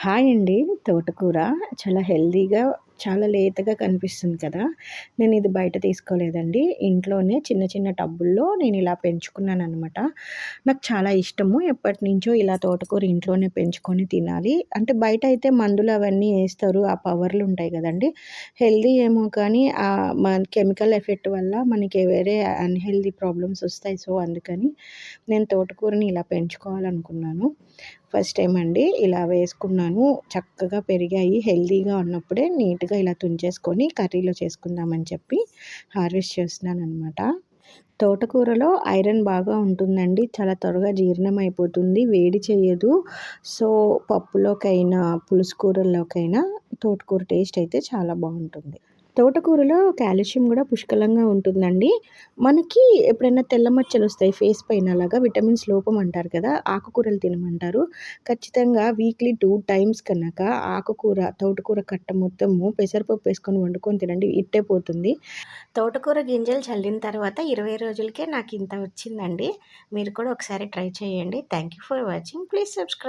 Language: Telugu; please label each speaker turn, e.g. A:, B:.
A: హాయ్ అండి. తోటకూర చాలా హెల్దీగా చాలా లేతగా కనిపిస్తుంది కదా. నేను ఇది బయట తీసుకోలేదండి. ఇంట్లోనే చిన్న చిన్న టబ్బుల్లో నేను ఇలా పెంచుకున్నాను అనమాట నాకు చాలా ఇష్టము. ఎప్పటి నుంచో ఇలా తోటకూర ఇంట్లోనే పెంచుకొని తినాలి. అంటే బయట అయితే మందులు అవన్నీ వేస్తారు. ఆ పవర్లు ఉంటాయి కదండి. హెల్దీ ఏమో కానీ మన కెమికల్ ఎఫెక్ట్ వల్ల మనకి వేరే అన్హెల్దీ ప్రాబ్లమ్స్ వస్తాయి. సో అందుకని నేను తోటకూరని ఇలా పెంచుకోవాలనుకున్నాను. ఫస్ట్ టైం అండి ఇలా వేసుకున్నాను. చక్కగా పెరిగాయి. హెల్దీగా ఉన్నప్పుడే నీట్గా ఇలా తుంచేసుకొని కర్రీలో చేసుకుందామని చెప్పి హార్వెస్ట్ చేస్తున్నాను అనమాట తోటకూరలో ఐరన్ బాగా ఉంటుందండి. చాలా త్వరగా జీర్ణం అయిపోతుంది. వేడి చేయదు. సో పప్పులోకైనా పులుసు కూరల్లోకైనా తోటకూర టేస్ట్ అయితే చాలా బాగుంటుంది. తోటకూరలో కాల్షియం కూడా పుష్కలంగా ఉంటుందండి. మనకి ఎప్పుడైనా తెల్ల మచ్చలు వస్తాయి ఫేస్ పైన అలాగా విటమిన్స్ లోపం అంటారు కదా ఆకుకూరలు తినమంటారు. ఖచ్చితంగా వీక్లీ టూ టైమ్స్ కనుక ఆకుకూర తోటకూర కట్ట మొత్తము పెసరపప్పు వేసుకొని వండుకొని తినండి ఇట్టే పోతుంది. తోటకూర గింజలు చల్లిన తర్వాత ఇరవై రోజులకే నాకు ఇంత వచ్చిందండి. మీరు కూడా ఒకసారి ట్రై చేయండి. Thank you for watching. Please subscribe.